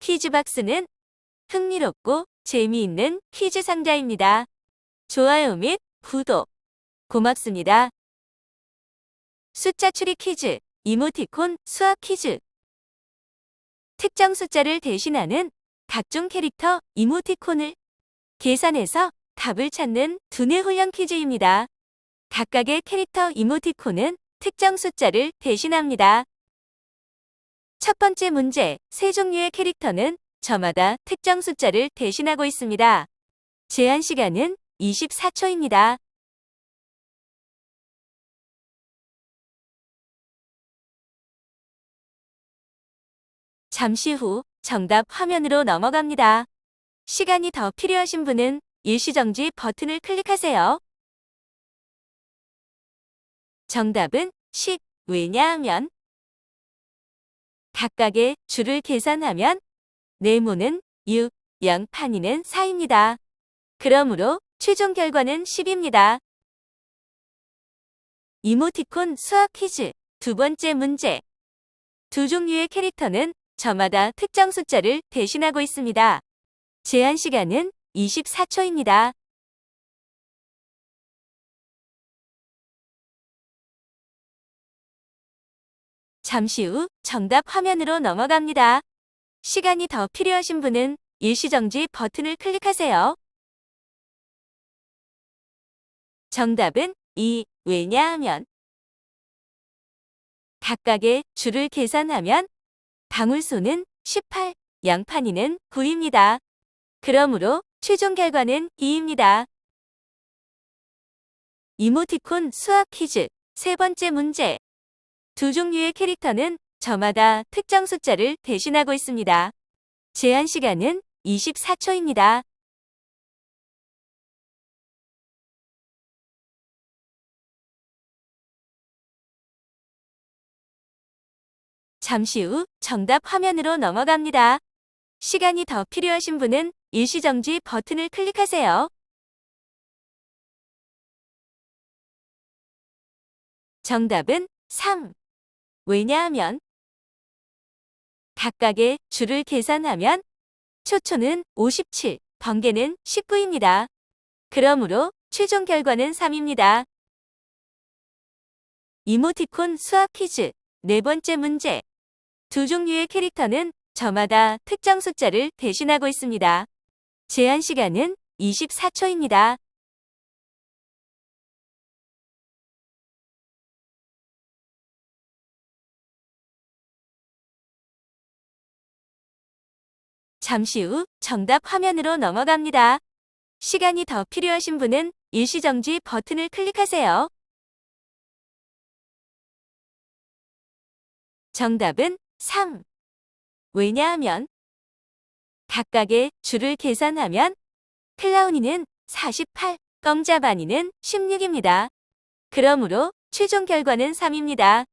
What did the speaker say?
퀴즈박스는 흥미롭고 재미있는 퀴즈 상자입니다. 좋아요 및 구독 고맙습니다. 숫자 추리 퀴즈, 이모티콘 수학 퀴즈 특정 숫자를 대신하는 각종 캐릭터 이모티콘을 계산해서 답을 찾는 두뇌 훈련 퀴즈입니다. 각각의 캐릭터 이모티콘은 특정 숫자를 대신합니다. 첫 번째 문제, 세 종류의 캐릭터는 저마다 특정 숫자를 대신하고 있습니다. 제한 시간은 24초입니다. 잠시 후 정답 화면으로 넘어갑니다. 시간이 더 필요하신 분은 일시정지 버튼을 클릭하세요. 정답은 10. 왜냐하면 각각의 줄을 계산하면 네모는 6, 양판이는 4입니다. 그러므로 최종 결과는 10입니다. 이모티콘 수학 퀴즈 두 번째 문제. 두 종류의 캐릭터는 저마다 특정 숫자를 대신하고 있습니다. 제한 시간은 24초입니다. 잠시 후 정답 화면으로 넘어갑니다. 시간이 더 필요하신 분은 일시정지 버튼을 클릭하세요. 정답은 2. 왜냐하면 각각의 줄을 계산하면 방울소는 18, 양판이는 9입니다. 그러므로 최종 결과는 2입니다. 이모티콘 수학 퀴즈 세 번째 문제. 두 종류의 캐릭터는 저마다 특정 숫자를 대신하고 있습니다. 제한 시간은 24초입니다. 잠시 후 정답 화면으로 넘어갑니다. 시간이 더 필요하신 분은 일시정지 버튼을 클릭하세요. 정답은 3. 왜냐하면 각각의 줄을 계산하면 초초는 57, 번개는 19입니다. 그러므로 최종 결과는 3입니다. 이모티콘 수학 퀴즈 네 번째 문제. 두 종류의 캐릭터는 저마다 특정 숫자를 대신하고 있습니다. 제한 시간은 24초입니다. 잠시 후 정답 화면으로 넘어갑니다. 시간이 더 필요하신 분은 일시정지 버튼을 클릭하세요. 정답은 3. 왜냐하면 각각의 줄을 계산하면 클라우니는 48, 껌자바니는 16입니다. 그러므로 최종 결과는 3입니다.